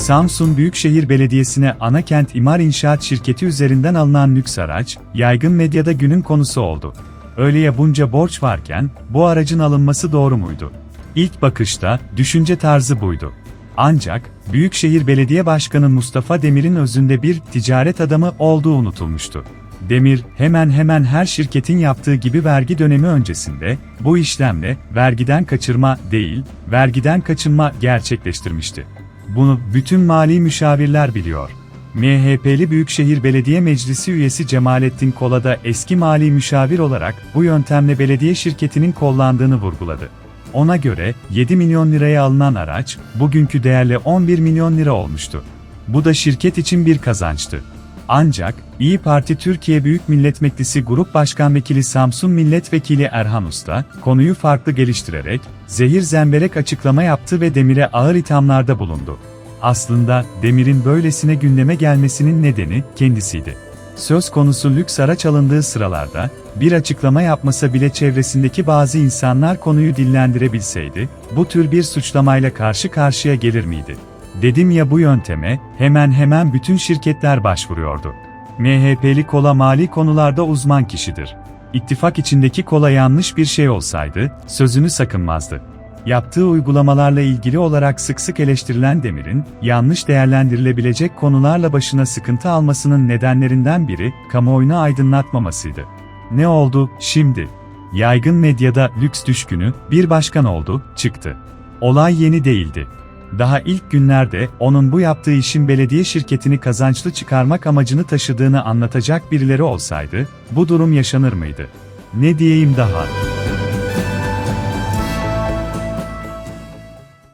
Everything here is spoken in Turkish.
Samsun Büyükşehir Belediyesi'ne Anakent İmar İnşaat Şirketi üzerinden alınan lüks araç, yaygın medyada günün konusu oldu. Öyleye bunca borç varken, bu aracın alınması doğru muydu? İlk bakışta, düşünce tarzı buydu. Ancak, Büyükşehir Belediye Başkanı Mustafa Demir'in özünde bir ticaret adamı olduğu unutulmuştu. Demir, hemen hemen her şirketin yaptığı gibi vergi dönemi öncesinde, bu işlemle, vergiden kaçırma değil, vergiden kaçınma gerçekleştirmişti. Bunu bütün mali müşavirler biliyor. MHP'li Büyükşehir Belediye Meclisi üyesi Cemalettin Kola da eski mali müşavir olarak bu yöntemle belediye şirketinin kullandığını vurguladı. Ona göre 7 milyon liraya alınan araç bugünkü değerle 11 milyon lira olmuştu. Bu da şirket için bir kazançtı. Ancak İyi Parti Türkiye Büyük Millet Meclisi Grup Başkan Vekili Samsun Milletvekili Erhan Usta, konuyu farklı geliştirerek, zehir zemberek açıklama yaptı ve Demir'e ağır ithamlarda bulundu. Aslında Demir'in böylesine gündeme gelmesinin nedeni kendisiydi. Söz konusu lüks araç alındığı sıralarda, bir açıklama yapmasa bile çevresindeki bazı insanlar konuyu dillendirebilseydi, bu tür bir suçlamayla karşı karşıya gelir miydi? Dedim ya bu yönteme, hemen hemen bütün şirketler başvuruyordu. MHP'li kola mali konularda uzman kişidir. İttifak içindeki kola yanlış bir şey olsaydı, sözünü sakınmazdı. Yaptığı uygulamalarla ilgili olarak sık sık eleştirilen Demir'in, yanlış değerlendirilebilecek konularla başına sıkıntı almasının nedenlerinden biri, kamuoyunu aydınlatmamasıydı. Ne oldu, şimdi? Yaygın medyada lüks düşkünü, bir başkan oldu, çıktı. Olay yeni değildi. Daha ilk günlerde onun bu yaptığı işin belediye şirketini kazançlı çıkarmak amacını taşıdığını anlatacak birileri olsaydı, bu durum yaşanır mıydı? Ne diyeyim daha?